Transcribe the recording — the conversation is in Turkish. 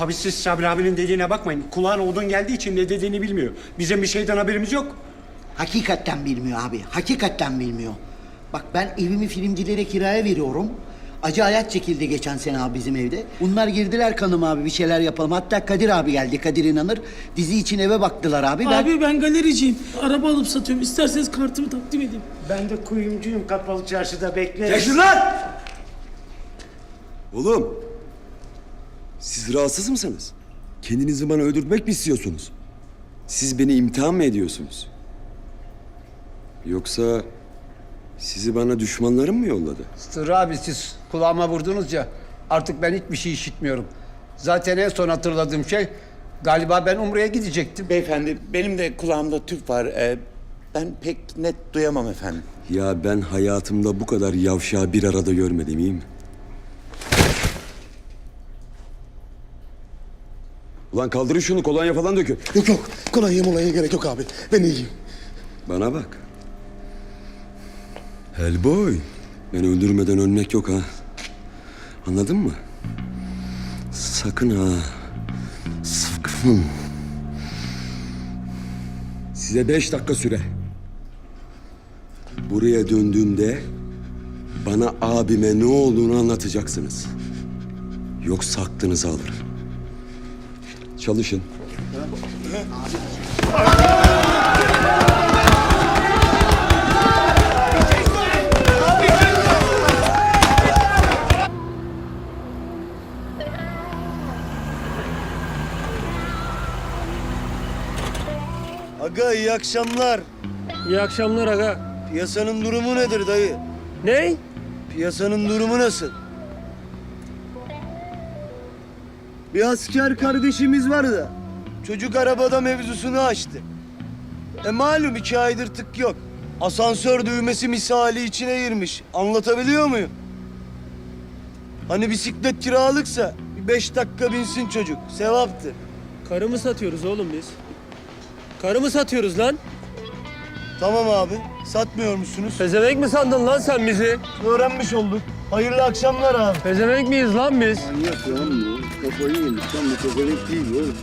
Abi siz Sabri abinin dediğine bakmayın. Kulağına odun geldiği için ne dediğini bilmiyor. Bizim bir şeyden haberimiz yok. Hakikaten bilmiyor abi. Hakikaten bilmiyor. Bak ben evimi filmcilere kiraya veriyorum. Acı hayat çekildi geçen sene abi bizim evde. Bunlar girdiler kanıma abi bir şeyler yapalım. Hatta Kadir abi geldi. Kadir inanır. Dizi için eve baktılar abi. Ben... Abi ben galericiyim. Araba alıp satıyorum. İsterseniz kartımı takdim edeyim. Ben de kuyumcuyum kapalı çarşıda beklerim. Gel lan! Oğlum, siz rahatsız mısınız? Kendinizi bana öldürtmek mi istiyorsunuz? Siz beni imtihan mı ediyorsunuz? Yoksa sizi bana düşmanlarım mı yolladı? Sırrı abi siz kulağıma vurdunuz ya artık ben hiçbir şey işitmiyorum. Zaten en son hatırladığım şey galiba ben Umre'ye gidecektim. Beyefendi benim de kulağımda tüp var. Ee, ben pek net duyamam efendim. Ya ben hayatımda bu kadar yavşağı bir arada görmedim iyi mi? Ulan kaldırın şunu kolonya falan dökün. Yok yok. Kolonya molaya gerek yok abi. Ben iyiyim. Bana bak. Hellboy. Beni öldürmeden ölmek yok ha. Anladın mı? Sakın ha. Sakın. Size beş dakika süre. Buraya döndüğümde bana abime ne olduğunu anlatacaksınız. Yoksa aklınızı alırım. Çalışın. Aga iyi akşamlar. İyi akşamlar aga. Piyasanın durumu nedir dayı? Ne? Piyasanın durumu nasıl? Bir asker kardeşimiz var da çocuk arabada mevzusunu açtı. E malum iki aydır tık yok. Asansör düğmesi misali içine girmiş. Anlatabiliyor muyum? Hani bisiklet kiralıksa bir beş dakika binsin çocuk. Sevaptır. Karı mı satıyoruz oğlum biz? Karı mı satıyoruz lan? Tamam abi. Satmıyor musunuz? Pezevenk mi sandın lan sen bizi? Öğrenmiş olduk. Hayırlı akşamlar abi. Pezevenk miyiz lan biz? Manyak lan bu. Kafayı yemiş lan bu pezevenk değil oğlum.